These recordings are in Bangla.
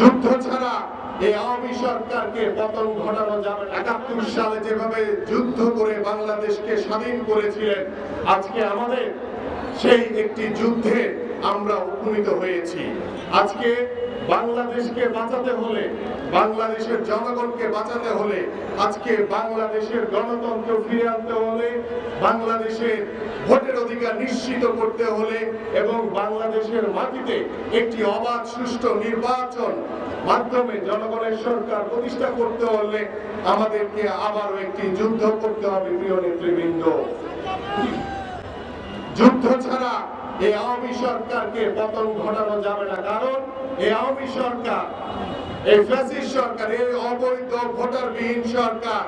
যুদ্ধ ছাড়া এই আওয়ামী সরকারকে পতন ঘটানো যাবে একাত্তর সালে যেভাবে যুদ্ধ করে বাংলাদেশকে স্বাধীন করেছিলেন, আজকে আমাদের সেই একটি যুদ্ধে আমরা উপনীত হয়েছি। আজকে বাংলাদেশকে বাঁচাতে হলে, বাংলাদেশের জনগণকে বাঁচাতে হলে, আজকে বাংলাদেশের গণতন্ত্র ফিরে আনতে হলে, বাংলাদেশের ভোটের অধিকার নিশ্চিত করতে হলে এবং বাংলাদেশের মাটিতে একটি অবাধ, সুষ্ঠু নির্বাচন মাধ্যমে জনগণের সরকার প্রতিষ্ঠা করতে হলে আমাদেরকে আবারও একটি যুদ্ধ করতে হবে, প্রিয় নেতৃবৃন্দ। যুদ্ধ ছাড়া এই আওয়ামী সরকারকে পতন ঘটানো যাবে না। কারণ এই আওয়ামী সরকার, এই ফ্যাসিস সরকার, এই অবৈধ ভোটারবিহীন সরকার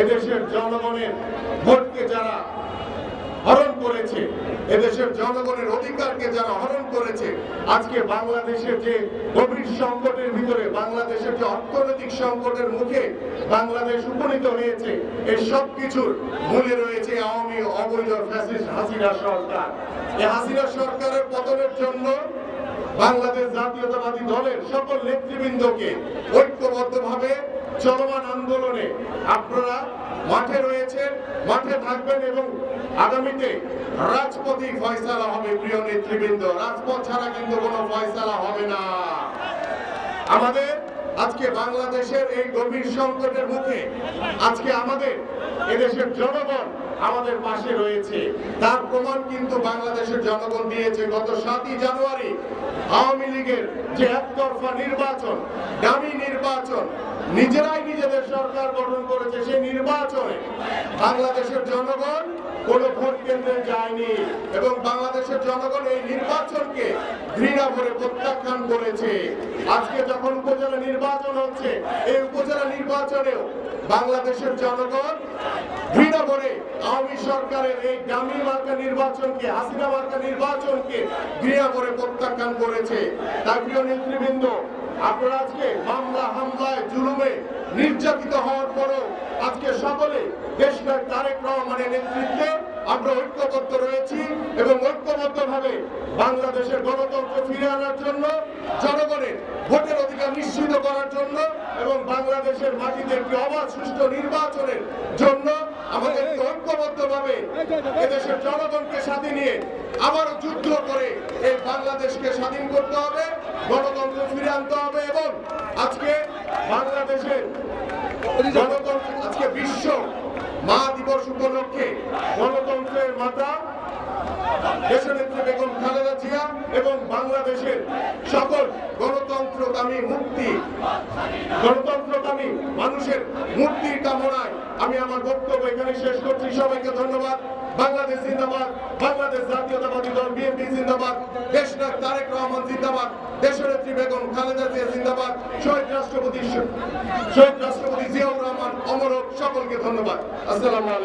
এদেশের জনগণের ভোটকে যারা হরণ করেছে। এদেশের জনগণের অধিকারকে যারা হরণ করেছে, আজকে বাংলাদেশের যে গভীর সংকটের ভিতরে, বাংলাদেশের যে অর্থনৈতিক সংকটের মুখে বাংলাদেশ উপনীত হয়েছে এই সব কিছুর মূলে রয়েছে আওয়ামী অবৈধ ফ্যাসিস্ট হাসিনা সরকার। এই হাসিনা সরকারের পতনের জন্য বাংলাদেশ জাতীয়তাবাদী দলের সকল নেতৃবৃন্দকে ঐক্যবদ্ধভাবে চলমান আন্দোলনে আপনারা মাঠে রয়েছেন, মাঠে থাকবেন এবং আগামীতে রাজপথই ফয়সালা হবে, প্রিয় নেতৃবৃন্দ। রাজপথ ছাড়া কিন্তু কোনো ফয়সালা হবে না। আমাদের আজকে বাংলাদেশের এই গভীর সংকটের মুখে আজকে আমাদের এদেশের জনগণ আমাদের পাশে রয়েছে। তার প্রমাণ কিন্তু বাংলাদেশের জনগণ দিয়েছে গত সাতই জানুয়ারি আওয়ামী লীগের যে একতরফা নির্বাচন, দামি নির্বাচন, নিজেরাই নিজেদের সরকার গঠন করেছে সেই নির্বাচনে বাংলাদেশের জনগণ কোন ভোট কেন্দ্রে যায়নি এবং বাংলাদেশের জনগণ এই নির্বাচনকে ঘৃণা করে প্রত্যাখ্যান করেছে। আজকে যখন উপজেলা নির্বাচন হচ্ছে, এই উপজেলা নির্বাচনেও বাংলাদেশের জনগণ ঘৃণা করে আওয়ামী সরকারের এই ডামি মার্কা নির্বাচনকে, হাসিনা মার্কা নির্বাচনকে ঘৃণা করে প্রত্যাখ্যান করেছে। তাই প্রিয় নেতৃবৃন্দ আপনারা আজকে মামলা হামলায় জুলুমে নির্যাতিত হওয়ার পরও আজকে সকলে দেশনায়ক তারেক রহমানের নেতৃত্বে আমরা ঐক্যবদ্ধ রয়েছি এবং ঐক্যবদ্ধ ভাবে বাংলাদেশের গণতন্ত্র ফিরে আনার জন্য, জনগণের ভোটের অধিকার নিশ্চিত করার জন্য এবং বাংলাদেশের মাটিতে একটি অবাধ সুষ্ঠু নির্বাচনের জন্য আমাদেরকে ঐক্যবদ্ধ ভাবে এদেশের জনগণকে সাথে নিয়ে আবারও যুদ্ধ করে এই বাংলাদেশকে স্বাধীন করতে হবে। গণতন্ত্র আনতে হবে এবং আজকে বাংলাদেশের গণতন্ত্র আজকে বিশ্ব মা দিবস উপলক্ষে গণতন্ত্রের মাতা দেশনেত্রী বেগম খালেদা জিয়া এবং বাংলাদেশের সকল গণতন্ত্রকামী মুক্তি গণতন্ত্রকামী মানুষের মুক্তির কামনায় আমি আমার বক্তব্য এখানে শেষ করছি। সবাইকে ধন্যবাদ। বাংলাদেশ জিন্দাবাদ। বাংলাদেশ জাতীয়তাবাদী দল, বিএনপি জিন্দাবাদ। দেশনাথ তারেক রহমান জিন্দাবাদ। দেশনেত্রী বেগম খালেদা জিয়া জিন্দাবাদ। শহীদ রাষ্ট্রপতি শহীদ রাষ্ট্রপতি জিয়াউর রহমান অমর হোক। সকলকে ধন্যবাদ। আসসালামু আলাইকুম।